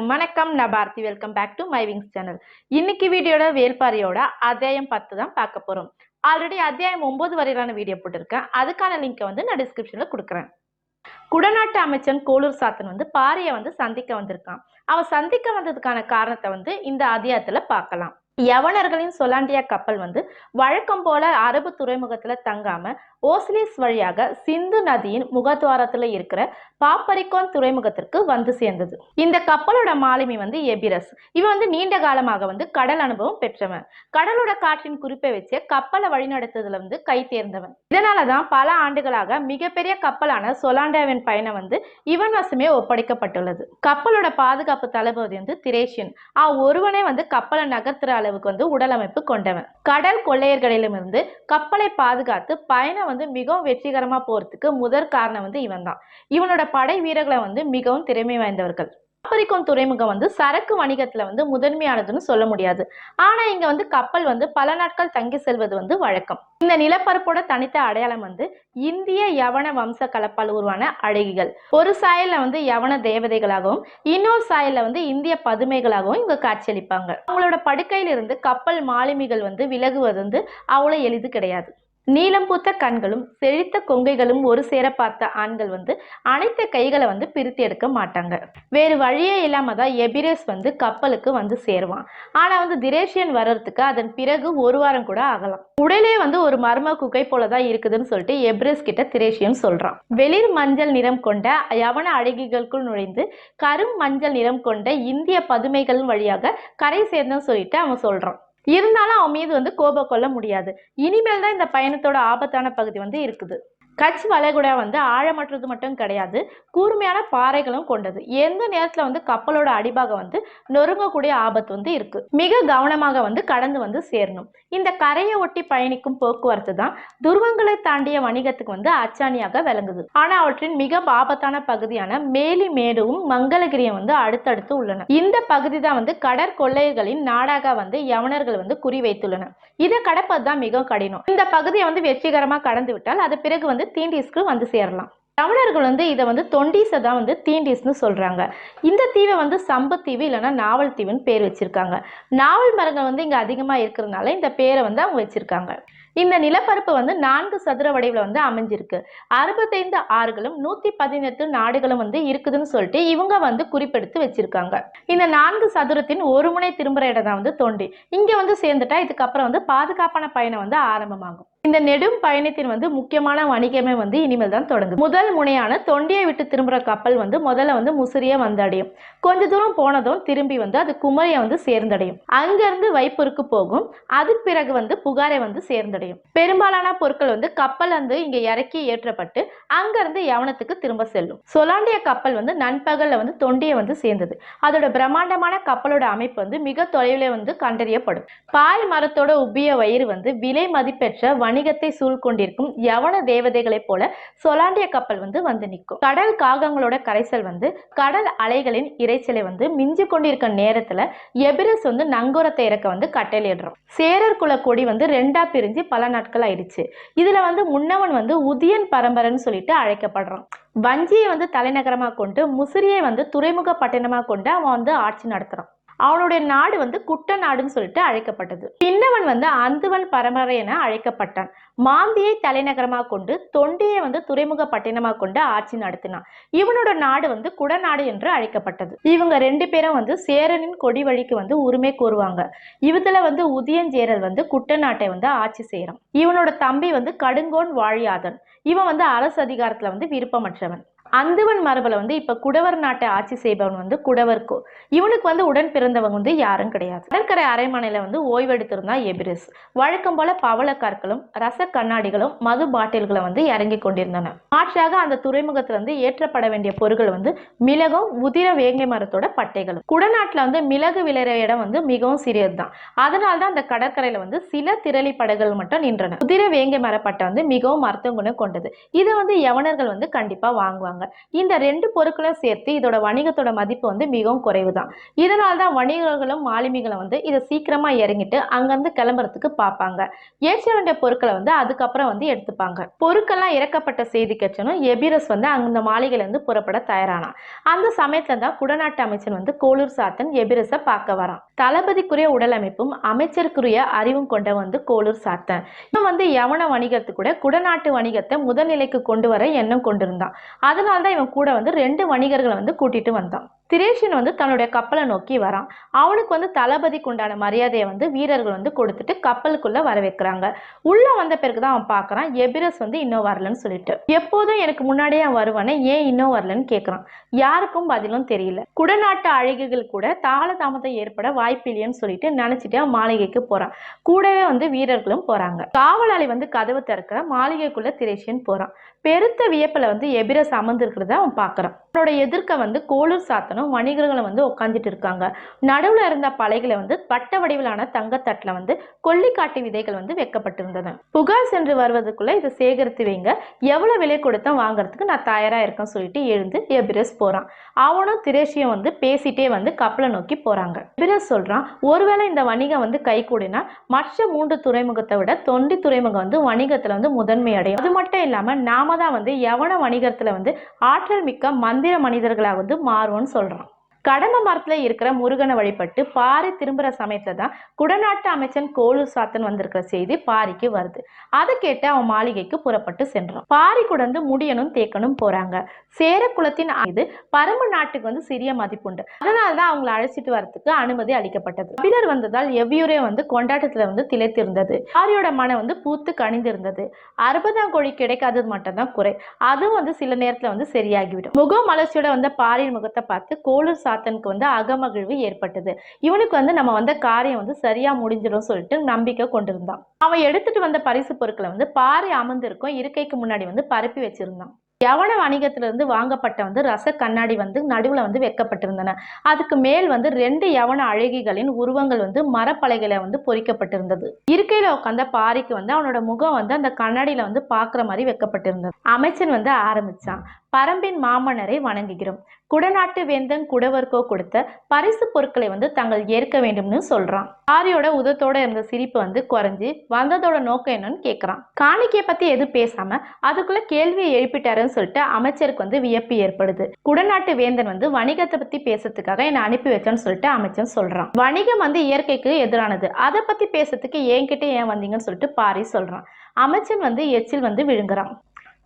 எல்லாருக்கும் வணக்கம். நான் Bharathi. Welcome back to my Wings channel இன்னைக்கு வீடியோட வேல்பாரியோட அத்தியாயம் பத்து தான் பார்க்க போறோம். ஆல்ரெடி அத்தியாயம் ஒன்பது வரையிலான வீடியோ போட்டிருக்கேன். அதுக்கான லிங்கை வந்து நான் டிஸ்கிரிப்ஷன்ல கொடுக்குறேன். குடநாட்டு அமைச்சன் கோலூர் சாத்தன் வந்து பாரியை வந்து சந்திக்க வந்திருக்கான். அவன் சந்திக்க வந்ததுக்கான காரணத்தை வந்து இந்த அத்தியாயத்துல பார்க்கலாம். யவனர்களின் சொலாண்டியா கப்பல் வந்து வழக்கம் போல அரபு துறைமுகத்துல தங்காம ஓஸ்லிஸ் வழியாக சிந்து நதியின் முகத்வாரத்துல இருக்கிற பாப்பரிக்கோன் துறைமுகத்திற்கு வந்து சேர்ந்தது. இந்த கப்பலோட மாலுமி வந்து எபிரஸ். இவன் வந்து நீண்ட காலமாக வந்து கடல் அனுபவம் பெற்றவன். கடலோட காற்றின் குறிப்பை வச்சு கப்பலை வழிநடத்துறதுல வந்து கை தேர்ந்தவன். இதனாலதான் பல ஆண்டுகளாக மிகப்பெரிய கப்பலான சொலாண்டாவின் பயணம் வந்து இவன் வசமே ஒப்படைக்கப்பட்டுள்ளது. கப்பலோட பாதுகாப்பு தளபதி வந்து திரேஷியன். ஆ ஒருவனே வந்து கப்பலை நகர்த்துற அளவுக்கு வந்து உடலமைப்பு கொண்டவன். கடல் கொள்ளையர்களிடமிருந்து கப்பலை பாதுகாத்து பயணம் வந்து மிகவும் வெற்றிகரமா போறதுக்கு முதற் காரணம் வந்து இவன் தான் இவனோட படை வீரர்களை வந்து மிகவும் திறமை வாய்ந்தவர்கள். ஆப்பிரிக்கம் துறைமுகம் வந்து சரக்கு வணிகத்துல வந்து முதன்மையானதுன்னு சொல்ல முடியாது. ஆனா இங்க வந்து கப்பல் வந்து பல நாட்கள் தங்கி செல்வது வந்து வழக்கம். இந்த நிலப்பரப்போட தனித்த அடையாளம் வந்து இந்திய யவன வம்ச கலப்பால் உருவான அழகிகள். ஒரு சாயல்ல வந்து யவன தேவதைகளாகவும் இன்னொரு சாயல்ல வந்து இந்திய பதுமைகளாகவும் இவங்க காட்சியளிப்பாங்க. அவங்களோட படுக்கையிலிருந்து கப்பல் மாலுமிகள் வந்து விலகுவது வந்து அவ்வளவு எளிது கிடையாது. நீலம் பூத்த கண்களும் செழித்த கொங்கைகளும் ஒரு சேர பார்த்த ஆண்கள் வந்து அனைத்து கைகளை வந்து பிரித்து எடுக்க மாட்டாங்க. வேறு வழியே இல்லாம தான் எபிரேஸ் வந்து கப்பலுக்கு வந்து சேருவான். ஆனா வந்து திரேஷியன் வர்றதுக்கு அதன் பிறகு ஒரு வாரம் கூட ஆகலாம். உடலே வந்து ஒரு மர்ம குகை போலதான் இருக்குதுன்னு சொல்லிட்டு எபிரேஸ் கிட்ட திரேஷியன் சொல்றான். வெளிர் மஞ்சள் நிறம் கொண்ட யவன அழகிகளுக்குள் நுழைந்து கரும் மஞ்சள் நிறம் கொண்ட இந்திய பதுமைகள் வழியாக கரை சேர்ந்தன்னு சொல்லிட்டு அவன் சொல்றான். இருந்தாலும் அவன் மீது வந்து கோபம் கொள்ள முடியாது. இனிமேல் தான் இந்த பயணத்தோட ஆபத்தான பகுதி வந்து இருக்குது. கட்ச் வளைகுடா வந்து ஆழமற்றது மட்டும் கிடையாது கூர்மையான பாறைகளும் கொண்டது. எந்த நேரத்தில் வந்து கப்பலோட அடிபாகம் வந்து நொறுங்கக்கூடிய ஆபத்து வந்து இருக்கு. மிக கவனமாக வந்து கடந்து வந்து சேரணும். இந்த கரையை ஒட்டி பயணிக்கும் போக்குவரத்து தான் துருவங்களை தாண்டிய வணிகத்துக்கு வந்து அச்சாணியாக விளங்குது. ஆனால் அவற்றின் மிக ஆபத்தான பகுதியான மேலி மேடுவும் மங்களகிரியும் வந்து அடுத்தடுத்து உள்ளன. இந்த பகுதி தான் வந்து கடற்கொள்ளையர்களின் நாடாக வந்து யவனர்கள் வந்து குறிவைத்துள்ளன. இதை கடப்பது தான் மிக கடினம். இந்த பகுதியை வந்து வெற்றிகரமாக கடந்து விட்டால் அது பிறகு வந்து தீண்டீஸ்க்கு வந்து சேரலாம். தமிழர்கள் வந்து இதை வந்து தொண்டீஸை தான் வந்து தீண்டீஸ்னு சொல்கிறாங்க இந்த தீவை வந்து சம்பத்தீவு இல்லைன்னா நாவல் தீவுன்னு பேர் வச்சுருக்காங்க. நாவல் மரங்கள் வந்து இங்கே அதிகமாக இருக்கிறதுனால இந்த பேரை வந்து அவங்க வச்சுருக்காங்க. இந்த நிலப்பரப்பு வந்து நான்கு சதுர வடிவில் வந்து அமைஞ்சிருக்கு. அறுபத்தைந்து ஆறுகளும் நூற்றி பதினெட்டு நாடுகளும் வந்து இருக்குதுன்னு சொல்லிட்டு இவங்க வந்து குறிப்பெடுத்து வச்சிருக்காங்க. இந்த நான்கு சதுரத்தின் ஒரு முனை திரும்புகிற இடம் தான் வந்து தொண்டி. இங்கே வந்து சேர்ந்துட்டா இதுக்கப்புறம் வந்து பாதுகாப்பான பயணம் வந்து ஆரம்பமாகும். இந்த நெடும் பயணத்தின் வந்து முக்கியமான வணிகமே வந்து இனிமேல் தான் தொடங்குது. முதல் முனையான தொண்டியை விட்டு திரும்புற கப்பல் வந்து முதல்ல வந்து முசிறியை வந்தடையும். கொஞ்ச தூரம் போனதும் திரும்பி வந்து அது குமரியை வந்து சேர்ந்தடையும். அங்கிருந்து வைப்பூருக்கு போகும். அதுக்கு பிறகு வந்து புகாரை வந்து சேர்ந்தடையும். பெரும்பாலான பொருட்கள் வந்து கப்பல் வந்து இங்க இறக்கி ஏற்றப்பட்டு அங்கிருந்து யவனத்துக்கு திரும்ப செல்லும். சொலாண்டிய கப்பல் வந்து நண்பகல்ல வந்து தொண்டியை வந்து சேர்ந்தது. அதோட பிரம்மாண்டமான கப்பலோட அமைப்பு வந்து மிக தொலைவில் வந்து கண்டறியப்படும். பாய் மரத்தோட உப்பிய வயிறு வந்து விலை மதிப்பெற்ற வணிகத்தை சூழ்கொண்டிருக்கும் யவன தேவதைகளைப் போல சொலாண்டிய கப்பல் வந்து வந்து நிற்கும். கடல் காகங்களோட கரைசல் வந்து கடல் அலைகளின் இறைச்சலை வந்து மிஞ்சி கொண்டிருக்க நேரத்துல எபிரஸ் வந்து நங்கூரத்தை இறக்க வந்து கட்டளையிடுறோம். சேரர் குல கொடி வந்து ரெண்டா பிரிஞ்சு பல நாட்கள் ஆயிடுச்சு. இதுல வந்து முன்னவன் வந்து உதியன் பரம்பரைன்னு சொல்லிட்டு அழைக்கப்படுறான். வஞ்சியை வந்து தலைநகரமாக கொண்டு முசிறியை வந்து துறைமுக பட்டணமாக கொண்டு அவன் வந்து ஆட்சி நடத்துகிறான் அவனுடைய நாடு வந்து குட்ட நாடுன்னு சொல்லிட்டு அழைக்கப்பட்டது. சின்னவன் வந்து அந்துவன் பரம்பரை என அழைக்கப்பட்டான். மாந்தியை தலைநகரமாக கொண்டு தொண்டியை வந்து துறைமுக பட்டினமாக கொண்டு ஆட்சி நடத்தினான். இவனோட நாடு வந்து குடநாடு என்று அழைக்கப்பட்டது. இவங்க ரெண்டு பேரும் வந்து சேரனின் கொடி வழிக்கு வந்து உரிமை கூறுவாங்க இவத்துல வந்து உதயஞ்சேரல் வந்து குட்டநாட்டை வந்து ஆட்சி செய்யறான். இவனோட தம்பி வந்து கடுங்கோன் வாழியாதன். இவன் வந்து அரசு அதிகாரத்துல வந்து விருப்பமற்றவன். அந்துவன் மரபில் வந்து இப்ப குடவர் நாட்டை ஆட்சி செய்பவன் வந்து குடவர்கோ இவனுக்கு வந்து உடன் பிறந்தவங்க வந்து யாரும் கிடையாது. கடற்கரை அரைமனையில வந்து ஓய்வெடுத்திருந்தான் எபிரிஸ். வழக்கம் போல பவள கற்களும் ரச கண்ணாடிகளும் மது பாட்டில்களை வந்து இறங்கி கொண்டிருந்தன. மாற்றாக அந்த துறைமுகத்திலிருந்து வந்து ஏற்றப்பட வேண்டிய பொருட்கள் வந்து மிளகும் உதிர வேங்கை மரத்தோட பட்டைகளும். குடநாட்டில் வந்து மிளகு விளையிற இடம் வந்து மிகவும் சிறியதுதான். அதனால தான் அந்த கடற்கரையில வந்து சில திரளி படகுகள் மட்டும் நின்றன. உதிர வேங்கை மரப்பட்டை வந்து மிகவும் அர்த்தம் குணம் கொண்டது. இதை வந்து யவனர்கள் வந்து கண்டிப்பா வாங்குவாங்க. சொல்லுவாங்க. இந்த ரெண்டு பொருட்களும் சேர்த்து இதோட வணிகத்தோட மதிப்பு வந்து மிகவும் குறைவு தான் இதனால தான் வணிகர்களும் மாலுமிகளும் வந்து இதை சீக்கிரமா இறங்கிட்டு அங்கிருந்து கிளம்புறதுக்கு பார்ப்பாங்க. ஏற்ற வேண்டிய பொருட்களை வந்து அதுக்கப்புறம் வந்து எடுத்துப்பாங்க. பொருட்கள்லாம் இறக்கப்பட்ட செய்தி கட்சனும் எபிரஸ் வந்து அந்த மாளிகையில இருந்து புறப்பட தயாரானான். அந்த சமயத்துல தான் குடநாட்டு அமைச்சன் வந்து கோளூர் சாத்தன் எபிரஸை பார்க்க வரான். தளபதிக்குரிய உடல் அமைப்பும் அமைச்சருக்குரிய அறிவும் கொண்ட வந்து கோளூர் சாத்தன். இவன் வந்து யவன வணிகத்து கூட குடநாட்டு வணிகத்தை முதல்நிலைக்கு கொண்டு வர எண்ணம் கொண்டிருந்தான். அதனால தான் இவன் கூட வந்து ரெண்டு வணிகர்களை வந்து கூட்டிட்டு வந்தான். திரேஷன் வந்து தன்னுடைய கப்பலை நோக்கி வரான். அவனுக்கு வந்து தளபதிக்கு உண்டான மரியாதையை வந்து வீரர்கள் வந்து கொடுத்துட்டு கப்பலுக்குள்ள வர வைக்கிறாங்க உள்ள வந்த பிறகு தான் அவன் பார்க்கறான் எபிரஸ் வந்து இன்னும் வரலன்னு சொல்லிட்டு. எப்போதும் எனக்கு முன்னாடியே அவன் வருவானே ஏன் இன்னும் வரலன்னு கேட்குறான் யாருக்கும் பதிலும் தெரியல. குடநாட்டு அழகுகள் கூட தாள தாமதம் ஏற்பட வாய்ப்பில்லைன்னு சொல்லிட்டு நினைச்சிட்டு அவன் மாளிகைக்கு போறான். கூடவே வந்து வீரர்களும் போறாங்க. காவலாளி வந்து கதவு திறக்க மாளிகைக்குள்ள திரேஷன் போறான். பெருத்த வியப்பில் வந்து எபிரஸ் அமர்ந்திருக்கிறத அவன் பார்க்குறான். அவனோட எதிர்க்க வந்து கோளூர் சாத்தனும் வணிகர்களும் வந்து உட்காந்துட்டு இருக்காங்க. நடுவில் இருந்த பலைகளை வந்து வட்ட வடிவிலான தங்கத்தட்டில் வந்து கொல்லிக்காட்டு விதைகள் வந்து வைக்கப்பட்டிருந்தது. புகார் சென்று வருவதற்குள்ள இதை சேகரித்து வைங்க. எவ்வளவு விலை கொடுத்தா வாங்குறதுக்கு நான் தயாரா இருக்கேன்னு சொல்லிட்டு எழுந்து எபிரஸ் போறான். அவனும் திரேஷியும் வந்து பேசிட்டே வந்து கப்பலை நோக்கி போறாங்க. எபிரஸ் சொல்றான் ஒருவேளை இந்த வணிகம் வந்து கை கூடினா மற்ற மூன்று துறைமுகத்தை விட தொண்டி துறைமுகம் வந்து வணிகத்துல வந்து முதன்மை அடையும். அது மட்டும் இல்லாம நாம தான் வந்து எவன வணிகத்துல வந்து ஆற்றல் மிக்க மந்திர மனிதர்களாக வந்து மாறுவோம்னு சொல்றான். கடம்ப மரத்துல இருக்கிற முருகனை வழிபட்டு பாரி திரும்புற சமயத்துல தான் குடநாட்டு அமைச்சன் கோளூர் சாத்தன் வந்திருக்கிற செய்தி பாரிக்கு வருது. அதை கேட்டு அவன் மாளிகைக்கு புறப்பட்டு சென்றான். பாரி குடந்து முடியனும் தேக்கனும் போறாங்க. சேர குலத்தின் இது பரம நாட்டுக்கு வந்து சிறிய மதிப்புண்டு அதனால தான் அவங்களை அழைச்சிட்டு வரத்துக்கு அனுமதி அளிக்கப்பட்டது. கபிலர் வந்ததால் எவ்வியூரே வந்து கொண்டாட்டத்துல வந்து திளைத்திருந்தது. பாரியோட மனம் வந்து பூத்து கனிந்திருந்தது. அறுபதாம் கோழி கிடைக்காதது மட்டும்தான் குறை. அதுவும் வந்து சில நேரத்துல வந்து சரியாகிவிடும். முகம் மலர்ச்சியோட வந்த பாரியின் முகத்தை பார்த்து கோளூர் சாத்தனுக்கு வந்து அகமகிழ்வு ஏற்பட்டது. இவனுக்கு வந்து நம்ம வந்த காரியம் வந்து சரியா முடிஞ்சிடும் சொல்லிட்டு நம்பிக்கை கொண்டிருந்தான். அவன் எடுத்துட்டு வந்த பரிசு பொருட்களை வந்து பாறை அமர்ந்திருக்கும் இருக்கைக்கு முன்னாடி வந்து பரப்பி வச்சிருந்தான். யவன வணிகத்திலிருந்து வாங்கப்பட்ட வந்து ரச கண்ணாடி வந்து நடுவுல வந்து வைக்கப்பட்டிருந்தன. அதுக்கு மேல் வந்து ரெண்டு யவன அழகிகளின் உருவங்கள் வந்து மரப்பலகையில வந்து பொறிக்கப்பட்டிருந்தது. இருக்கையில உட்காந்த பாரிக்கு வந்து அவனோட முகம் வந்து அந்த கண்ணாடியில வந்து பாக்குற மாதிரி வைக்கப்பட்டிருந்தது. அமைச்சன் வந்து ஆரம்பிச்சான். பரம்பின் மாமன்னரை வணங்குகிறோம். குடநாட்டு வேந்தன் குடவர்க்கோ கொடுத்த பரிசு பொருட்களை வந்து தாங்கள் ஏற்க வேண்டும்னு சொல்றான். பாரியோட உதத்தோட இருந்த சிரிப்பு வந்து குறைஞ்சு வந்ததோட நோக்கம் என்னன்னு கேட்குறான் காணிக்கையை பத்தி எதுவும் பேசாம அதுக்குள்ள கேள்வியை எழுப்பிட்டாருன்னு சொல்லிட்டு அமைச்சருக்கு வந்து வியப்பு ஏற்படுது. குடநாட்டு வேந்தன் வந்து வணிகத்தை பத்தி பேசுறதுக்காக என்னை அனுப்பி வச்சேன்னு சொல்லிட்டு அமைச்சன் சொல்றான். வணிகம் வந்து இயற்கைக்கு எதிரானது. அதை பத்தி பேசுறதுக்கு என்கிட்ட ஏன் வந்தீங்கன்னு சொல்லிட்டு பாரி சொல்றான். அமைச்சன் வந்து எச்சில் வந்து விழுங்குறான்.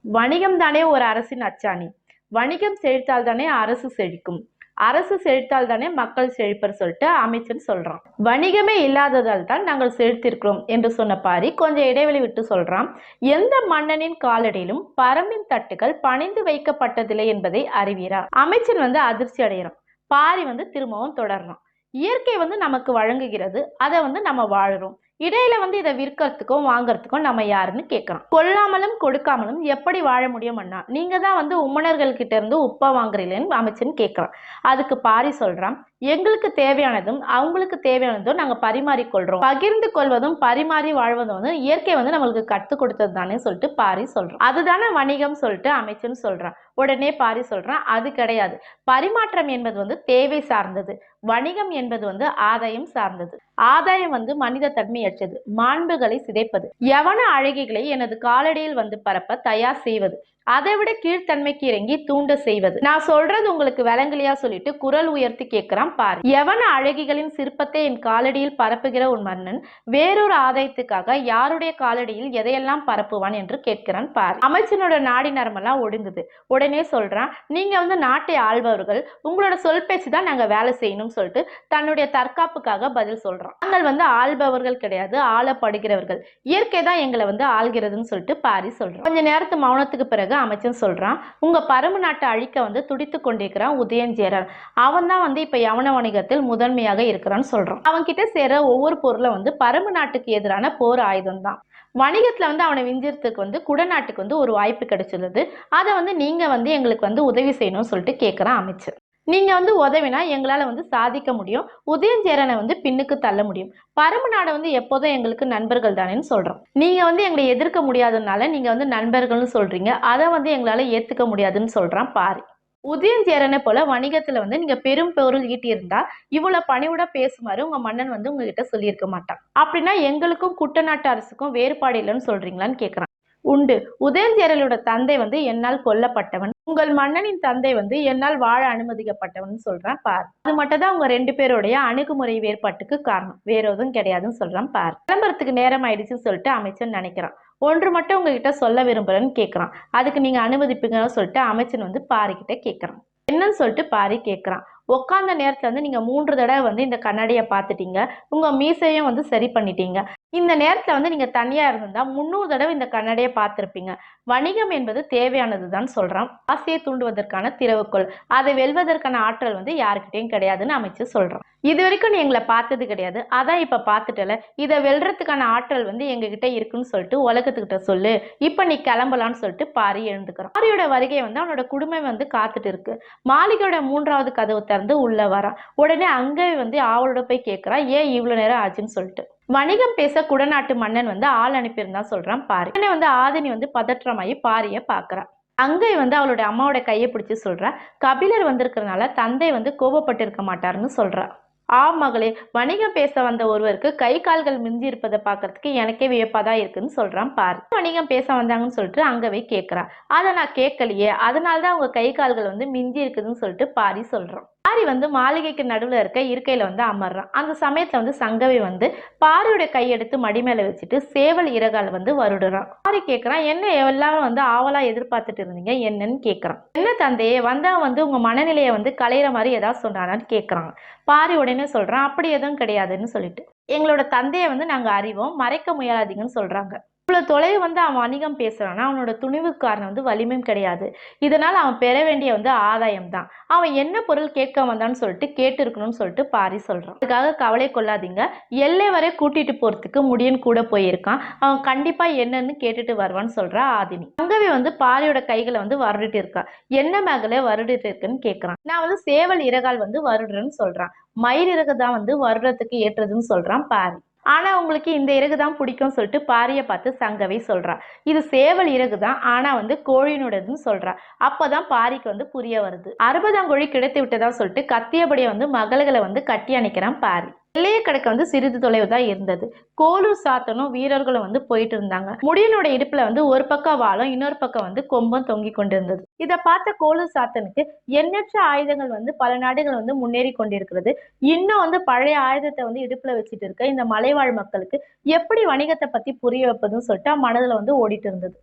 வணிகம் தானே ஒரு அரசின் அச்சாணி. வணிகம் செழித்தால் தானே அரசு செழிக்கும். அரசு செழித்தால் தானே மக்கள் செழிப்பர் சொல்லிட்டு அமைச்சர் சொல்றான். வணிகமே இல்லாததால் தான் நாங்கள் செழித்திருக்கிறோம் என்று சொன்ன பாரி கொஞ்சம் இடைவெளி விட்டு சொல்றான். எந்த மன்னனின் காலடியிலும் பரம்பின் தட்டுகள் பணிந்து வைக்கப்பட்டதில்லை என்பதை அறிவீரா? அமைச்சர் வந்து அதிர்ச்சி அடைகிறான் பாரி வந்து திரும்பவும் தொடர்றான். இயற்கை வந்து நமக்கு வழங்குகிறது. அதை வந்து நம்ம வாழுறோம். இடையில வந்து இதை விற்கிறதுக்கும் வாங்குறதுக்கும் நம்ம யாருன்னு கேட்கறோம். கொல்லாமலும் கொடுக்காமலும் எப்படி வாழ முடியும் அண்ணா? நீங்க தான் வந்து உம்மனர்கள் கிட்ட இருந்து உப்பை வாங்குறீங்களேன்னு அமைச்சன் கேட்கறான் அதுக்கு பாரி சொல்றான். எங்களுக்கு தேவையானதும் அவங்களுக்கு தேவையானதும் நாங்கள் பரிமாறிக்கொள்கிறோம் பகிர்ந்து கொள்வதும் பரிமாறி வாழ்வதும் வந்து இயற்கை வந்து நம்மளுக்கு கற்றுக் கொடுத்தது தானே சொல்லிட்டு பாரி சொல்கிறோம் அதுதானே வணிகம் சொல்லிட்டு அமைச்சன் சொல்கிறான் உடனே பாரி சொல்கிறான் அது கிடையாது. பரிமாற்றம் என்பது வந்து தேவை சார்ந்தது. வணிகம் என்பது வந்து ஆதாயம் சார்ந்தது. ஆதாயம் வந்து மனித தன்மையற்றது. மாண்புகளை சிதைப்பது. எவன அழகிகளை எனது காலடியில் வந்து பரப்ப தயார் செய்வது. அதை விட கீழ்த்தன்மைக்கு இறங்கி தூண்ட செய்வது. நான் சொல்றது உங்களுக்கு விளங்கலையா சொல்லிட்டு குரல் உயர்த்தி கேட்கிறான் பாரு. எவன அழகிகளின் சிற்பத்தை என் காலடியில் பரப்புகிற உன் மன்னன் வேறொரு ஆதாயத்துக்காக யாருடைய காலடியில் எதையெல்லாம் பரப்புவான் என்று கேட்கிறான் பாரு. அமைச்சனோட நாடி நரம்பெல்லாம் ஒடுங்குது. உடனே சொல்றான் நீங்க வந்து நாட்டை ஆள்பவர்கள் உங்களோட சொல் பேச்சு தான் நாங்க வேலை செய்யணும்னு சொல்லிட்டு தன்னுடைய தற்காப்புக்காக பதில் சொல்றான். நாங்கள் வந்து ஆள்பவர்கள் கிடையாது ஆளப்படுகிறவர்கள். இயற்கை தான் எங்களை வந்து ஆள்கிறதுன்னு சொல்லிட்டு பாரி சொல்றான். கொஞ்ச நேரத்து மௌனத்துக்கு பிறகு அமைச்சன் சொல்றான் உங்க பரம்பு நாட்டை அழிக்க வந்து துடித்து கொண்டிருக்கிறான் உதயஞ்சேரன் அவன் தான் வந்து இப்ப யவன வணிகத்தில் முதன்மையாக இருக்கிறான்னு சொல்றான். அவன் கிட்ட சேர ஒவ்வொரு பொருளும் வந்து பரம்பு நாட்டுக்கு எதிரான போர் ஆயுதம் தான். வணிகத்துல வந்து அவனை விஞ்சிறதுக்கு வந்து குடநாட்டுக்கு வந்து ஒரு வாய்ப்பு கிடைச்சிருந்தது. அதை வந்து நீங்க வந்து எங்களுக்கு வந்து உதவி செய்யணும்னு சொல்லிட்டு கேட்குறான் அமைச்சர் நீங்கள் வந்து உதவினா எங்களால் வந்து சாதிக்க முடியும். உதயஞ்சேரனை வந்து பின்னுக்கு தள்ள முடியும். பரம்பு நாடை வந்து எப்போதும் எங்களுக்கு நண்பர்கள் தானேன்னு சொல்கிறோம் நீங்கள் வந்து எங்களை எதிர்க்க முடியாததுனால நீங்கள் வந்து நண்பர்கள்னு சொல்கிறீங்க அதை வந்து எங்களால் ஏற்றுக்க முடியாதுன்னு சொல்கிறான் பாரி. உதயஞ்சேரனை போல வணிகத்தில் வந்து நீங்கள் பெரும் பொருள் ஈட்டியிருந்தா இவ்வளோ பணிவிட பேசுமாறு உங்கள் மன்னன் வந்து உங்ககிட்ட சொல்லியிருக்க மாட்டான். அப்படின்னா எங்களுக்கும் குட்டநாட்டு அரசுக்கும் வேறுபாடு இல்லைன்னு சொல்கிறீங்களான்னு கேட்குறான் உண்டு. உதயஞ்சேரலோட தந்தை வந்து என்னால் கொல்லப்பட்டவன். உங்கள் மன்னனின் தந்தை வந்து என்னால் வாழ அனுமதிக்கப்பட்டவன் சொல்றான் பார். அது மட்டும் தான் உங்க ரெண்டு பேருடைய அணுகுமுறை வேறுபாட்டுக்கு காரணம். வேற எதுவும் கிடையாதுன்னு சொல்றான் பார். விளம்பரத்துக்கு நேரம் ஆயிடுச்சுன்னு சொல்லிட்டு அமைச்சன் நினைக்கிறான். ஒன்று மட்டும் உங்ககிட்ட சொல்ல விரும்புறேன்னு கேட்கிறான் அதுக்கு நீங்க அனுமதிப்பீங்கன்னு சொல்லிட்டு அமைச்சன் வந்து பாரிக்கிட்ட கேட்கிறான் என்னன்னு சொல்லிட்டு பாரி கேட்கறான் உட்காந்த நேரத்துல வந்து நீங்க மூன்று தடவை வந்து இந்த கண்ணாடியை பார்த்துட்டீங்க. உங்க மீசையும் வந்து சரி பண்ணிட்டீங்க. இந்த நேரத்தில் வந்து நீங்கள் தனியாக இருந்திருந்தால் முந்நூறு தடவை இந்த கண்ணடையை பார்த்துருப்பீங்க. வணிகம் என்பது தேவையானது தான் சொல்கிறான் ஆசையை தூண்டுவதற்கான திறவுக்கோள் அதை வெல்வதற்கான ஆற்றல் வந்து யாருக்கிட்டையும் கிடையாதுன்னு அமைச்சு சொல்கிறான் இது வரைக்கும் நீ எங்களை பார்த்தது கிடையாது. அதான் இப்போ பார்த்துட்டல இதை வெல்றதுக்கான ஆற்றல் வந்து எங்ககிட்ட இருக்குன்னு சொல்லிட்டு உலகத்துக்கிட்ட சொல்லு. இப்போ நீ கிளம்பலான்னு சொல்லிட்டு பாரி எழுந்துக்கிறான். பாரியோட வருகையை வந்து அவனோட குடும்பம் வந்து காத்துட்டு இருக்கு. மாளிகையோட மூன்றாவது கதவு திறந்து உள்ளே வரான். உடனே அங்கே வந்து ஆவலோட போய் கேட்குறான் ஏன் இவ்வளோ நேரம் ஆச்சுன்னு சொல்லிட்டு? வணிகம் பேச குடநாட்டு மன்னன் வந்து ஆள் அனுப்பியிருந்தா சொல்றான் பாரி. உடனே வந்து ஆதினி வந்து பதற்றமாயி பாரிய பாக்குறான். அங்கே வந்து அவளோட அம்மாவோட கையை பிடிச்சி சொல்றா கபிலர் வந்திருக்கிறதுனால தந்தை வந்து கோபப்பட்டு இருக்க மாட்டாருன்னு சொல்றா. ஆ மகளே வணிகம் பேச வந்த ஒருவருக்கு கை கால்கள் மிஞ்சி இருப்பதை பார்க்கறதுக்கு எனக்கே வியப்பாதான் இருக்குன்னு சொல்றான் பாரு. வணிகம் பேச வந்தாங்கன்னு சொல்லிட்டு அங்கவே கேட்குறான் அதை நான் கேட்கலையே அதனால தான் அவங்க கை கால்கள் வந்து மிஞ்சி இருக்குதுன்னு சொல்லிட்டு பாரி சொல்றான். பாரி வந்து மாளிகைக்கு நடுவில் இருக்க இருக்கையில் வந்து அமர்றான். அந்த சமயத்தில் வந்து சங்கவி வந்து பாரியோட கையெடுத்து மடி மேலே வச்சுட்டு சேவல் இறகால் வந்து வருடுறான். பாரி கேட்குறான் என்ன எல்லாரும் வந்து ஆவலாக எதிர்பார்த்துட்டு இருந்தீங்க? என்னன்னு? கேட்குறான் என்ன தந்தையே வந்தால் வந்து உங்கள் மனநிலையை வந்து கலையிற மாதிரி ஏதாவது சொன்னானான்னு கேட்குறாங்க பாரி உடனே சொல்கிறான் அப்படி எதுவும் கிடையாதுன்னு சொல்லிட்டு. எங்களோட தந்தையை வந்து நாங்கள் அறிவோம் மறைக்க முயலாதீங்கன்னு சொல்கிறாங்க இவ்வளோ தொலைவு வந்து அவன் வணிகம் பேசுறான்னா அவனோட துணிவுக்கு காரணம் வந்து வலிமையும் கிடையாது. இதனால் அவன் பெற வேண்டிய வந்து ஆதாயம் தான் அவன் என்ன பொருள் கேட்க வந்தான்னு சொல்லிட்டு கேட்டு இருக்கணும்னு சொல்லிட்டு பாரி சொல்றான். அதுக்காக கவலை கொள்ளாதீங்க. எல்லை வரை கூட்டிட்டு போறதுக்கு முடியன் கூட போயிருக்கான். அவன் கண்டிப்பா என்னன்னு கேட்டுட்டு வருவான்னு சொல்கிறா ஆதினி. அங்கவே வந்து பாரியோட கைகளை வந்து வருடிட்டு இருக்கா. என்ன மேகலை வருடிட்டு இருக்குன்னு கேட்குறான் நான் வந்து சேவல் இறகால் வந்து வருடுறேன்னு சொல்றான். மயிர் இறகு தான் வந்து வருடத்துக்கு ஏற்றதுன்னு சொல்றான் பாரி. ஆனால் உங்களுக்கு இந்த இறகு தான் பிடிக்கும் சொல்லிட்டு பாரியை பார்த்து சங்கவை சொல்கிறா இது சேவல் இறகு தான் ஆனால் வந்து கோழியினுடையதுன்னு சொல்கிறா அப்போ தான் பாரிக்கு வந்து புரிய வருது. அறுபதாம் கோழி கிடைத்து விட்டதா சொல்லிட்டு கத்தியபடியே வந்து மகள்களை வந்து கட்டி அணைக்கிறான் பாரி. எல்லைய கடக்க வந்து சிறிது தொலைவு தான் இருந்தது. கோலூர் சாத்தனும் வீரர்களும் வந்து போயிட்டு இருந்தாங்க. முடியனோட இடுப்புல வந்து ஒரு பக்கம் வாழும் இன்னொரு பக்கம் வந்து கொம்பம் தொங்கி கொண்டிருந்தது. இதை பார்த்த கோலூர் சாத்தனுக்கு எண்ணற்ற ஆயுதங்கள் வந்து பல நாடுகள் வந்து முன்னேறி கொண்டிருக்கிறது. இன்னும் வந்து பழைய ஆயுதத்தை வந்து இடுப்புல வச்சுட்டு இருக்க இந்த மலைவாழ் மக்களுக்கு எப்படி வணிகத்தை பத்தி புரிய வைப்பதுன்னு சொல்லிட்டு மனதுல வந்து ஓடிட்டு இருந்தது.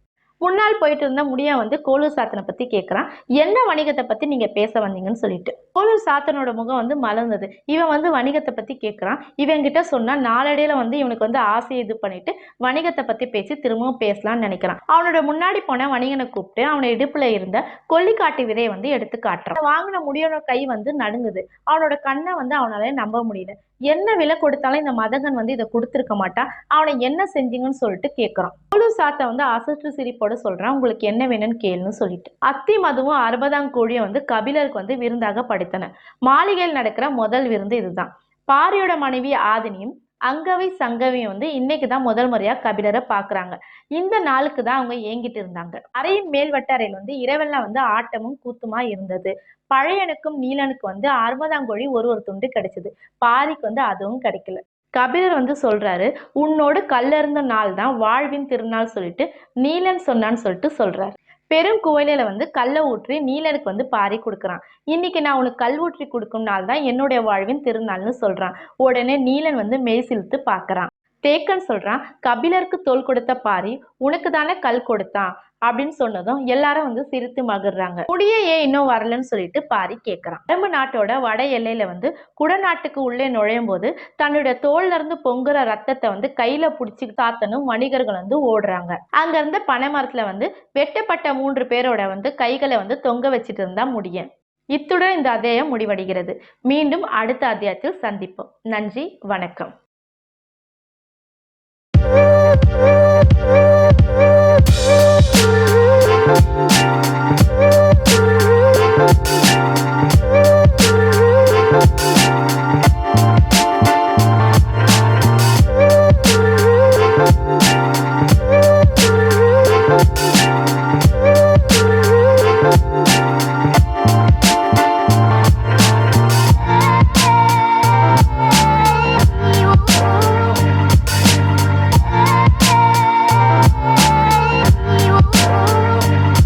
முன்னால் போயிட்டு இருந்த முடியா வந்து கோலூர் சாத்தனை பத்தி கேட்கறான் என்ன வணிகத்தை பத்தி நீங்க பேச வந்தீங்கன்னு சொல்லிட்டு. கோலூர் சாத்தனோட முகம் வந்து மலர்ந்தது. இவன் வந்து வணிகத்தை பத்தி கேட்கறான் இவன் கிட்ட சொன்னா நாளடையில வந்து இவனுக்கு வந்து ஆசையை இது பண்ணிட்டு வணிகத்தை பத்தி பேசி திரும்பவும் பேசலாம்னு நினைக்கிறான். அவனோட முன்னாடி போன வணிகனை கூப்பிட்டு அவனை இடுப்புல இருந்த கொல்லிக்காட்டு விதையை வந்து எடுத்து காட்டுறான். வாங்கின முடியோட கை வந்து நடுங்குது. அவனோட கண்ணை வந்து அவனால நம்ப முடியல. என்ன விலை கொடுத்தாலும் இந்த மதகன் வந்து இதை கொடுத்துருக்க மாட்டான். அவனை என்ன செஞ்சீங்கன்னு சொல்லிட்டு கேட்கறான் முழு சாத்தை வந்து அசற்று சிரிப்போட சொல்றான். உங்களுக்கு என்ன வேணும்னு கேளுன்னு சொல்லிட்டு. அத்தி மதுவும் அறுபதாம் கோழியை வந்து கபிலருக்கு வந்து விருந்தாக படைத்தன. மாளிகையில் நடக்கிற முதல் விருந்து இதுதான். பாரியோட மனைவி ஆதினியும் அங்கவை சங்கவியும் வந்து இன்னைக்கு தான் முதல் முறையா கபிலரை பாக்குறாங்க. இந்த நாளுக்கு தான் அவங்க ஏங்கிட்டு இருந்தாங்க. அறையின் மேல் அறையில் வந்து இரவெல்லாம் வந்து ஆட்டமும் கூத்துமா இருந்தது. பழையனுக்கும் நீலனுக்கு வந்து அறுபதாம் கோழி ஒரு ஒரு துண்டு கிடைச்சது. பாரிக்கு வந்து அதுவும் கிடைக்கல. கபிலர் வந்து சொல்கிறாரு உன்னோடு கல்லறிந்த நாள் தான் வாழ்வின் திருநாள் சொல்லிட்டு நீலன் சொன்னான்னு சொல்லிட்டு சொல்கிறார் பெரும் குவலையில வந்து கல்லை ஊற்றி நீலனுக்கு வந்து பாரி கொடுக்குறான். இன்னைக்கு நான் உனக்கு கல் ஊற்றி கொடுக்கும் நாள் தான் என்னுடைய வாழ்வின் திருநாள்னு சொல்கிறான் உடனே நீலன் வந்து மெய் சிலுத்து பார்க்கறான். தேக்கன் சொல்கிறான் கபிலருக்கு தோல் கொடுத்த பாரி உனக்கு தானே கல் கொடுத்தான் அப்படின்னு சொன்னதும் எல்லாரும் வந்து சிரித்து மகிழ்றாங்க. முடியே ஏன் இன்னும் வரலன்னு சொல்லிட்டு பாரி கேட்கிறான் நம்ம நாட்டோட வட எல்லையில வந்து குடநாட்டுக்கு உள்ளே நுழையும் போது தன்னுடைய தோல்ல இருந்து பொங்குற ரத்தத்தை வந்து கையில புடிச்சு தாத்தனும் வணிகர்கள் வந்து ஓடுறாங்க. அங்க இருந்த பனைமரத்துல வந்து வெட்டப்பட்ட மூன்று பேரோட வந்து கைகளை வந்து தொங்க வச்சுட்டு இருந்தா முடியும். இத்துடன் இந்த அத்தியாயம் முடிவடைகிறது. மீண்டும் அடுத்த அத்தியாயத்தில் சந்திப்போம். நன்றி வணக்கம்.